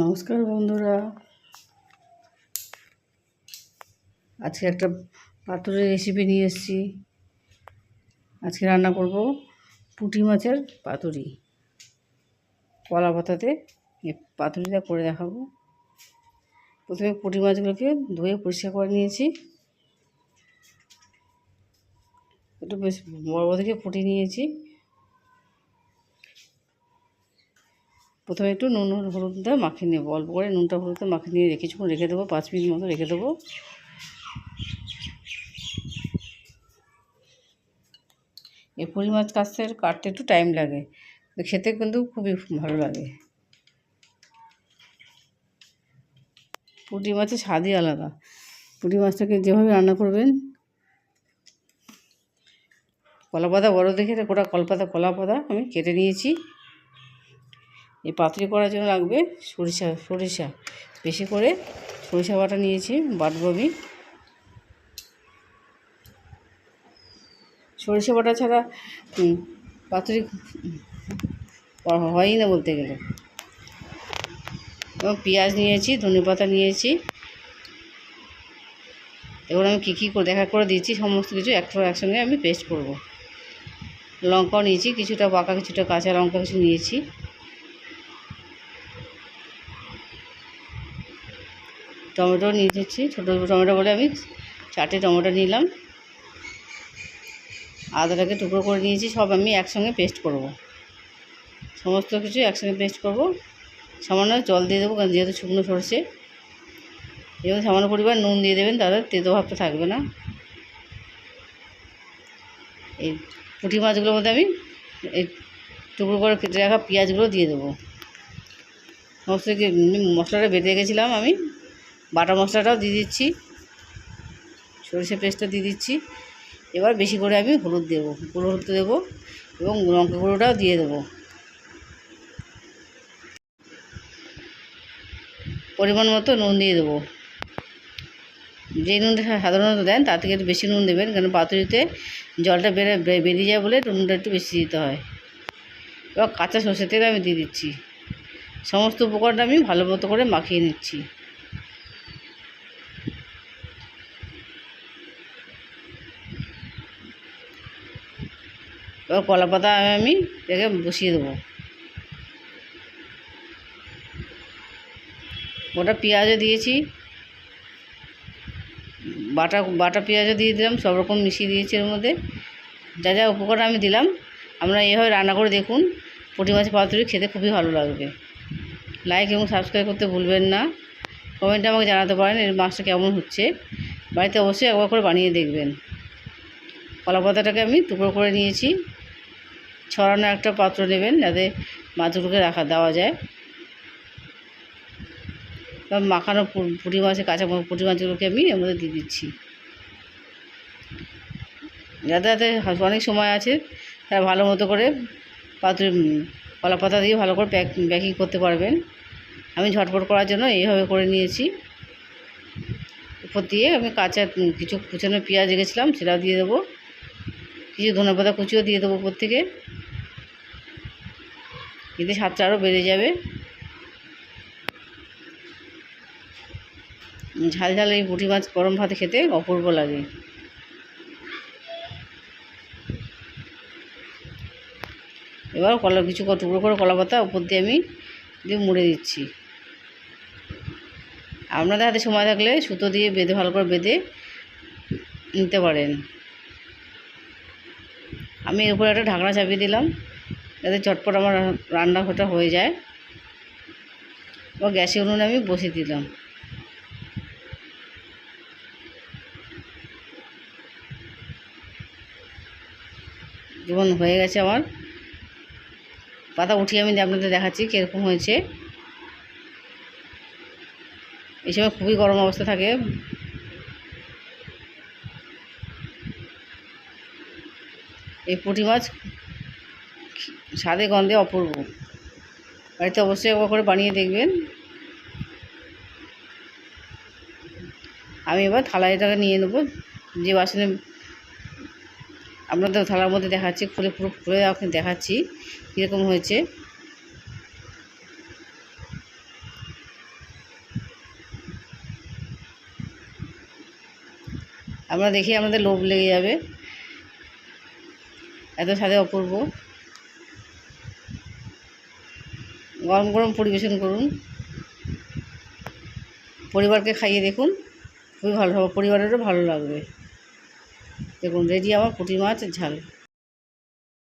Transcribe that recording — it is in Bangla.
নমস্কার বন্ধুরা। আজকে একটা পাতুরের রেসিপি নিয়ে এসেছি। আজকে রান্না করব পুঁটি মাছের পাতুরি। কলা পাতাতে পাতুরিটা করে দেখাবো। প্রথমে পুঁটি মাছগুলোকে ধুয়ে পরিষ্কার করে নিয়েছি। একটু বেশ বড় বড় থেকে পুঁটি নিয়েছি। প্রথমে একটু নুন হলুদ দিয়ে মাখিয়ে নেব। অল্প করে নুনটা হলুদটা মাখিয়ে নিয়ে কিছুক্ষণ রেখে দেবো, পাঁচ মিনিট মতো রেখে দেবো। এই পুঁটি মাছ কাটতে কাটতে একটু টাইম লাগে। খেতে কিন্তু খুবই ভালো লাগে। পুঁটি মাছের স্বাদই আলাদা। পুঁটি মাছটাকে যেভাবে রান্না করবেন কলা পাতা বড়ো দেখে গোটা কলপাতা কলা পাতা আমি কেটে নিয়েছি। এই পাতুরি করার জন্য লাগবে সরিষা সরিষা। বেশি করে সরিষা বাটা নিয়েছি বাটবো আমি সরিষা বাটা ছাড়া পাতুরি হয়ই না বলতে গেলে। এবং পেঁয়াজ নিয়েছি, ধনে পাতা নিয়েছি। এবার আমি কী কী করে, দেখা করে দিয়েছি সমস্ত কিছু একটা একসঙ্গে আমি পেস্ট করব। লঙ্কাও নিয়েছি, কিছুটা পাকা, কিছুটা কাঁচা লঙ্কা কিছু নিয়েছি। টমেটো নিয়ে নিচ্ছি ছোটো টমেটো বলে আমি চারটে টমেটো নিলাম। আদাটাকে টুকরো করে নিয়েছি, সব আমি একসঙ্গে পেস্ট করব। সমস্ত কিছু একসঙ্গে পেস্ট করব। সামান্য জল দিয়ে দেবো, কারণ যেহেতু শুকনো সরষে। এবং সামান্য পরিমাণ নুন দিয়ে দেবেন, তাহলে তেতো ভাবটা থাকবে না। এই পুঁটি মাছগুলোর মধ্যে আমি এই টুকরো করে কেটে রাখা পেঁয়াজগুলো দিয়ে দেবো। সমস্ত কি মশলাটা বেটে গেছিলাম আমি। বাটা মশলাটাও দিয়ে দিচ্ছি। সরষে পেস্টটা দিয়ে দিচ্ছি। এবার বেশি করে আমি হলুদ দেবো, গুঁড়ো হলুদ দেবো এবং লঙ্কা গুঁড়োটাও দিয়ে দেবো। পরিমাণ মতো নুন দিয়ে দেবো। যে নুনটা সাধারণত দেন, তার থেকে একটু বেশি নুন দেবেন, কারণ পাতুরিতে জলটা বেড়ে বেরিয়ে যায় বলে নুনটা একটু বেশি দিতে হয়। এবার কাঁচা সর্ষের তেল আমি দিয়ে দিচ্ছি। সমস্ত উপকরণটা আমি ভালো মতো করে মাখিয়ে নিচ্ছি। এবার কলা পাতা আমি এটাকে বসিয়ে দেবো। গোটা পেঁয়াজও দিয়েছি। বাটা বাটা পেঁয়াজও দিয়ে দিলাম, সব রকম মিশিয়ে দিয়েছি এর মধ্যে। যা যা উপকরণ আমি দিলাম আপনারা এইভাবে রান্না করে দেখুন, পুঁটি মাছের পাতুরি খেতে খুবই ভালো লাগবে। লাইক এবং সাবস্ক্রাইব করতে ভুলবেন না। কমেন্টে আমাকে জানাতে পারেন এর মাছটা কেমন হচ্ছে। বাড়িতে অবশ্যই একবার করে বানিয়ে দেখবেন। কলা পাতাটাকে আমি টুকরো করে নিয়েছি। ছড়ানো একটা পাত্র নেবেন যাতে মাছগুলোকে রাখা দেওয়া যায়। মাখানো পুঁটি মাছের কাঁচা পুঁটি মাছগুলোকে আমি এর মধ্যে দিয়ে দিচ্ছি। যাতে যাতে অনেক সময় আছে, তারা ভালো মতো করে পাতুরি কলা পাতা দিয়ে ভালো করে প্যাক প্যাকিং করতে পারবেন। আমি ঝটপট করার জন্য এইভাবে করে নিয়েছি। উপর দিয়ে আমি কাঁচা কিছু কুচানো পেঁয়াজ রেখেছিলাম, সেটাও দিয়ে দেবো। কিছু ধনে পাতা কুচিও দিয়ে দেবো উপর থেকে। এতে স্বাদটা আরও বেড়ে যাবে। ঝাল ঝাল এই পুঁটি মাছ গরম ভাতে খেতে অপূর্ব লাগে। এবার কলা, কিছু টুকরো করে কলা পাতা উপর দিয়ে আমি দিয়ে মুড়ে দিচ্ছি। আপনাদের হাতে সময় থাকলে সুতো দিয়ে বেঁধে, ভালো করে বেঁধে নিতে পারেন। আমি এর উপরে একটা ঢাকনা চাপিয়ে দিলাম। যাতে চটপট আমার রান্না ঘটা হয়ে যায়। এবার গ্যাসে উনুনে আমি বসিয়ে দিলাম। যেমন হয়ে গেছে আমার, পাতা উঠিয়ে আমি আপনাদের দেখাচ্ছি কীরকম হয়েছে। এই সময় খুবই গরম অবস্থা থাকে। এই পুঁটি মাছ স্বাদে গন্ধে অপূর্ব। বাড়িতে অবশ্যই একবার করে বানিয়ে দেখবেন। আমি এবার থালাটাকে নিয়ে নেব। যে বাসনে আপনাদের থালার মধ্যে দেখাচ্ছি, খুলে পুরো খুলে আপনি দেখাচ্ছি কীরকম হয়েছে। আমরা দেখি আমাদের লোভ লেগে যাবে। এত সাথে অপূর্ব। গরম গরম পরিবেশন করুন। পরিবারকে খাইয়ে দেখুন। খুবই ভালো হবে পরিবারেরও ভালো লাগবে। দেখুন, রেডি আমার পুঁটি মাছ, ঝাল।